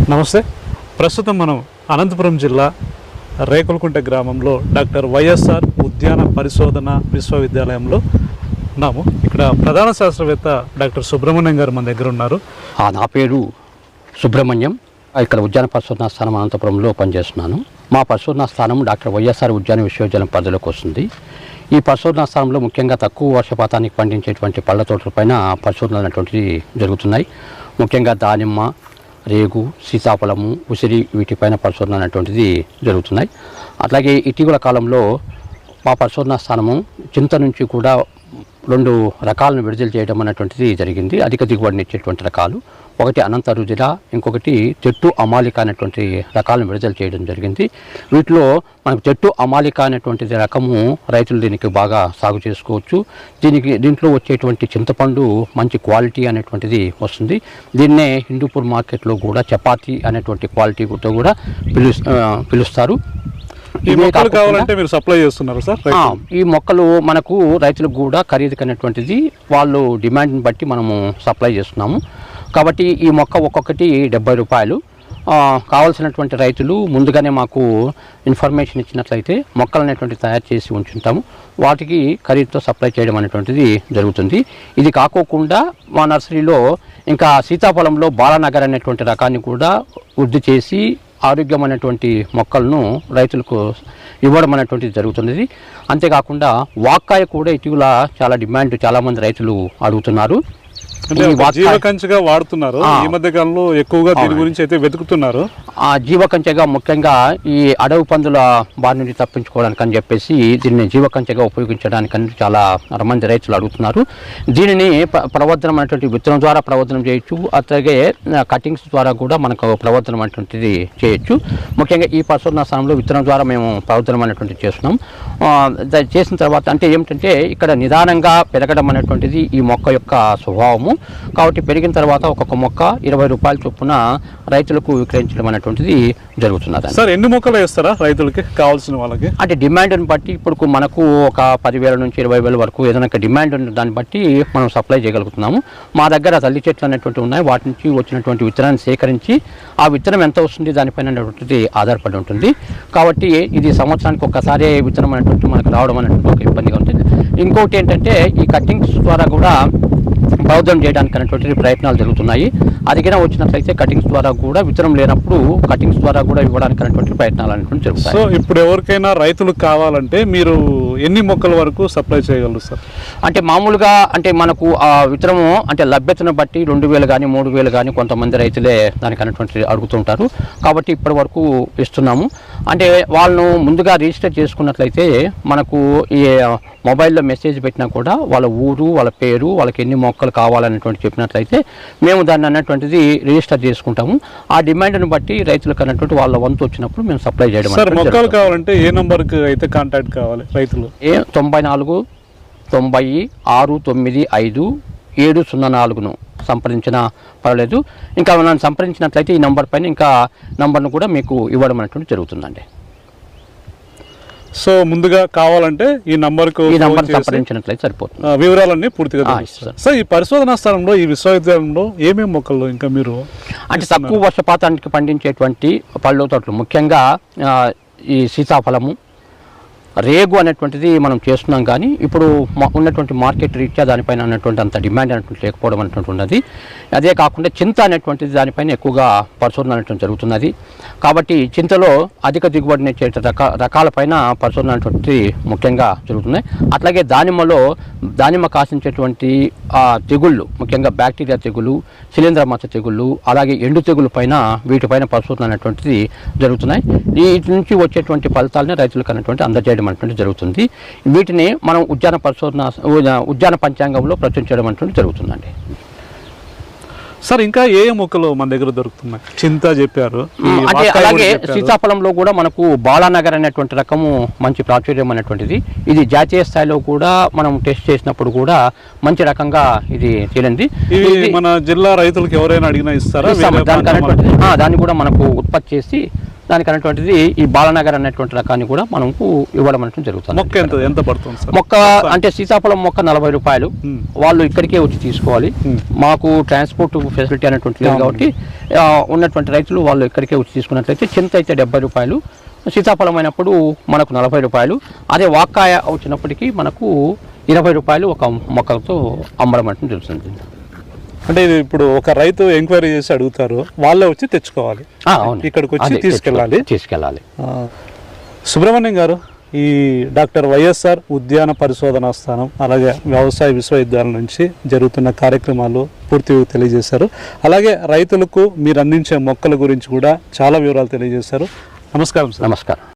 నమస్తే. ప్రస్తుతం మనం అనంతపురం జిల్లా రేకులకుంట గ్రామంలో డాక్టర్ వైఎస్ఆర్ ఉద్యాన పరిశోధన విశ్వవిద్యాలయంలో ఉన్నాము. ఇక్కడ ప్రధాన శాస్త్రవేత్త డాక్టర్ సుబ్రహ్మణ్యం గారు మన దగ్గర ఉన్నారు. ఆ, నా పేరు సుబ్రహ్మణ్యం. ఇక్కడ ఉద్యాన పరిశోధనా స్థానం అనంతపురంలో పనిచేస్తున్నాను. మా పరిశోధనా స్థానం డాక్టర్ వైఎస్ఆర్ ఉద్యాన విశ్వవిద్యాలయం పరిధిలోకి వస్తుంది. ఈ పరిశోధనా స్థానంలో ముఖ్యంగా తక్కువ వర్షపాతానికి పండించేటువంటి పళ్ళ తోటలపైన పరిశోధనలు అనేటువంటివి జరుగుతున్నాయి. ముఖ్యంగా దానిమ్మ రేగు సీతాఫలము ఉసిరి వీటిపైన పరిశోధన అనేటువంటిది జరుగుతున్నాయి. అట్లాగే ఇటీవల కాలంలో మా పరిశోధన స్థానము చింత నుంచి కూడా రెండు రకాలను విడుదల చేయడం అనేటువంటిది జరిగింది. అధిక దిగుబడిని ఇచ్చేటువంటి రకాలు. ఒకటి అనంత రుజిర ఇంకొకటి చెట్టు అమాలిక అనేటువంటి రకాలను విడుదల చేయడం జరిగింది. వీటిలో మనకు చెట్టు అమాలిక అనేటువంటిది రకము రైతులు దీనికి బాగా సాగు చేసుకోవచ్చు. దీనికి దీంట్లో వచ్చేటువంటి చింతపండు మంచి క్వాలిటీ అనేటువంటిది వస్తుంది. దీన్నే హిందూపూర్ మార్కెట్లో కూడా చపాతీ అనేటువంటి క్వాలిటీతో కూడా పిలు పిలుస్తారు. ఈ మొక్కలు కావాలంటే మీరు సప్లై చేస్తున్నారు సార్ ఈ మొక్కలు మనకు రైతులకు కూడా ఖరీదుకైనటువంటిది వాళ్ళు డిమాండ్ని బట్టి మనము సప్లై చేస్తున్నాము. కాబట్టి ఈ మొక్క ఒక్కొక్కటి డెబ్బై రూపాయలు. కావాల్సినటువంటి రైతులు ముందుగానే మాకు ఇన్ఫర్మేషన్ ఇచ్చినట్లయితే మొక్కలు అనేటువంటి తయారు చేసి ఉంచుంటాము. వాటికి ఖరీదుతో సప్లై చేయడం అనేటువంటిది జరుగుతుంది. ఇది కాకోకుండా మా నర్సరీలో ఇంకా సీతాఫలంలో బాలనగర్ అనేటువంటి రకాన్ని కూడా వృద్ధి చేసి ఆరోగ్యమైనటువంటి మొక్కలను రైతులకు ఇవ్వడం అనేటువంటిది జరుగుతున్నది. అంతేకాకుండా వాక్కాయ కూడా ఇటీవల చాలా డిమాండ్ చాలామంది రైతులు అడుగుతున్నారు. జీవకంచిగా వాడుతున్నారు. ఈ మధ్య కాలంలో ఎక్కువగా దీని. గురించి అయితే వెతుకుతున్నారు. ఆ జీవకంచెగా ముఖ్యంగా ఈ అడవి పందుల బారి నుండి తప్పించుకోవడానికి అని చెప్పేసి దీన్ని జీవకంచెగా ఉపయోగించడానికని చాలా మంది రైతులు అడుగుతున్నారు. దీనిని ప్ర- ప్రవర్ధనం అనేటువంటి విత్తనం ద్వారా ప్రవర్ధనం చేయొచ్చు. అట్లాగే కటింగ్స్ ద్వారా కూడా మనకు ప్రవర్ధనం అనేటువంటిది చేయొచ్చు. ముఖ్యంగా ఈ పరిశోధన స్థానంలో విత్తనం ద్వారా మేము ప్రవర్ధనం అనేటువంటిది చేస్తున్నాం చేసిన తర్వాత అంటే ఏమిటంటే ఇక్కడ నిదానంగా పెరగడం అనేటువంటిది ఈ మొక్క యొక్క స్వభావము. కాబట్టి పెరిగిన తర్వాత ఒక్కొక్క మొక్క ఇరవై రూపాయల చొప్పున రైతులకు విక్రయించడం అనేటువంటిది జరుగుతున్నది సార్ ఎన్ని మొక్కలు వేస్తారా రైతులకి కావాల్సిన వాళ్ళకి? అంటే డిమాండ్ని బట్టి ఇప్పుడు మనకు ఒక పదివేల నుంచి ఇరవై వేల వరకు ఏదైనా డిమాండ్ ఉన్న దాన్ని బట్టి మనం సప్లై చేయగలుగుతున్నాము. మా దగ్గర తల్లి చెట్లు అనేటువంటి ఉన్నాయి. వాటి నుంచి వచ్చినటువంటి విత్తనాన్ని సేకరించి ఆ విత్తనం ఎంత వస్తుంది దానిపైన అనేటువంటిది ఆధారపడి ఉంటుంది. కాబట్టి ఇది సంవత్సరానికి ఒక్కసారి విత్తనం అనేటువంటి మనకు రావడం అనేటువంటి ఒక ఇబ్బందిగా ఉంటుంది. ఇంకొకటి ఏంటంటే ఈ కట్టింగ్స్ ద్వారా కూడా బౌద్ధం చేయడానికి అనేటువంటి ప్రయత్నాలు జరుగుతున్నాయి. అదిగినా వచ్చినట్లయితే కటింగ్స్ ద్వారా కూడా విత్తనం లేనప్పుడు కటింగ్స్ ద్వారా కూడా ఇవ్వడానికి అనేటువంటి ప్రయత్నాలు అనేటువంటి జరుగుతాయి. సో ఇప్పుడు ఎవరికైనా రైతులకు కావాలంటే మీరు ఎన్ని మొక్కల వరకు సప్లై చేయగలరు సార్? అంటే మామూలుగా అంటే మనకు ఆ విత్తనము అంటే లభ్యతను బట్టి రెండు వేలు కానీ మూడు వేలు కానీ కొంతమంది రైతులే దానికి అనేటువంటి అడుగుతుంటారు. కాబట్టి ఇప్పటి వరకు ఇస్తున్నాము. అంటే వాళ్ళను ముందుగా రిజిస్టర్ చేసుకున్నట్లయితే మనకు ఈ మొబైల్లో మెసేజ్ పెట్టినా కూడా వాళ్ళ ఊరు వాళ్ళ పేరు వాళ్ళకి ఎన్ని మొక్కలు కావాలనేటువంటి చెప్పినట్లయితే మేము దాన్ని అన్నటువంటిది రిజిస్టర్ చేసుకుంటాము. ఆ డిమాండ్ని బట్టి రైతులకు అన్నటువంటి వాళ్ళ వంతు వచ్చినప్పుడు మేము సప్లై చేయడం మొక్కలు. కావాలంటే ఏ నంబర్కి అయితే కాంటాక్ట్ కావాలి రైతులు? ఏ తొంభై నాలుగు తొంభై ఆరు తొమ్మిది ఐదు ఏడు సున్నా నాలుగును సంప్రదించినా పర్వాలేదు. ఇంకా నన్ను సంప్రదించినట్లయితే ఈ నంబర్ పైన ఇంకా నంబర్ను కూడా మీకు ఇవ్వడం అనేటువంటి జరుగుతుందండి. సో ముందుగా కావాలంటే ఈ నంబర్కు ఈ నంబర్ సంప్రదించినట్లయితే సరిపోతుంది. వివరాలన్నీ పూర్తిగా సార్ ఈ పరిశోధనా స్థలంలో ఈ విశ్వవిద్యాలయంలో ఏమేమి మొక్కలు ఇంకా మీరు అంటే తక్కువ వర్షపాతానికి పండించేటువంటి పళ్ళు తోటలు ముఖ్యంగా ఈ సీతాఫలము రేగు అనేటువంటిది మనం చేస్తున్నాం కానీ ఇప్పుడు ఉన్నటువంటి మార్కెట్ రీత్యా దానిపైన అన్నటువంటి అంత డిమాండ్ అనేటువంటి లేకపోవడం అనేటువంటి ఉన్నది. అదే కాకుండా చింత అనేటువంటిది దానిపైన ఎక్కువగా పరిశోధన అనేటువంటి జరుగుతున్నది. కాబట్టి చింతలో అధిక దిగుబడిని చేసే రక రకాలపైన పరిశోధన అనేటువంటిది ముఖ్యంగా జరుగుతున్నాయి. అట్లాగే దానిమ్మలో దానిమ్మ కాసించేటువంటి తెగుళ్ళు ముఖ్యంగా బ్యాక్టీరియా తెగులు శిలీంద్ర మచ్చ తెగుళ్ళు అలాగే ఎండు తెగులు పైన వీటిపైన పరిశోధన అనేటువంటిది జరుగుతున్నాయి. వీటి నుంచి వచ్చేటువంటి ఫలితాలని రైతులకు అనేటువంటి అందజేయడం అనేటువంటి జరుగుతుంది. వీటిని మనం ఉద్యాన పరిశోధన ఉద్యాన పంచాంగంలో ప్రచురించడం అనేటువంటి జరుగుతుందండి. సార్ ఇంకా ఏ మొక్కలు మన దగ్గర దొరుకుతున్నాయి? చింత చెప్పారు అంటే అలాగే. సీతాఫలంలో కూడా మనకు బాలానగర్ అనేటువంటి రకము మంచి ప్రాచుర్యం అనేటువంటిది. ఇది జాతీయ స్థాయిలో కూడా మనం టెస్ట్ చేసినప్పుడు కూడా మంచి రకంగా ఇది తేలింది. మన జిల్లా రైతులకు ఎవరైనా అడిగినా ఇస్తారా? దాన్ని కూడా మనకు ఉత్పత్తి చేసి దానికి అనేటువంటిది ఈ బాలనగర్ అనేటువంటి రకాన్ని కూడా మనకు ఇవ్వడం అనేటువంటి జరుగుతుంది. మొక్క ఎంత ఎంత పడుతుంది సార్? మొక్క అంటే సీతాఫలం మొక్క నలభై రూపాయలు. వాళ్ళు ఇక్కడికే వచ్చి తీసుకోవాలి. మాకు ట్రాన్స్పోర్ట్ ఫెసిలిటీ అనేటువంటి లేదు. కాబట్టి ఉన్నటువంటి రైతులు వాళ్ళు ఇక్కడికే వచ్చి తీసుకున్నట్లయితే చింత అయితే డెబ్బై రూపాయలు. సీతాఫలం అయినప్పుడు మనకు నలభై రూపాయలు. అదే వాక్కాయ వచ్చినప్పటికీ మనకు ఇరవై రూపాయలు ఒక మొక్కలతో అమ్మడం అంటే జరుగుతుంది. అంటే ఇది ఇప్పుడు ఒక రైతు ఎంక్వైరీ చేసి అడుగుతారు వాళ్ళే వచ్చి తెచ్చుకోవాలి. ఇక్కడికి వచ్చి తీసుకెళ్ళాలి. తీసుకెళ్ళాలి. సుబ్రహ్మణ్యం గారు ఈ డాక్టర్ వైఎస్ఆర్ ఉద్యాన పరిశోధనా స్థానం అలాగే వ్యవసాయ విశ్వవిద్యాలయం నుంచి జరుగుతున్న కార్యక్రమాలు పూర్తిగా తెలియజేశారు. అలాగే రైతులకు మీరు అందించే మొక్కల గురించి కూడా చాలా వివరాలు తెలియజేశారు. నమస్కారం సార్. నమస్కారం.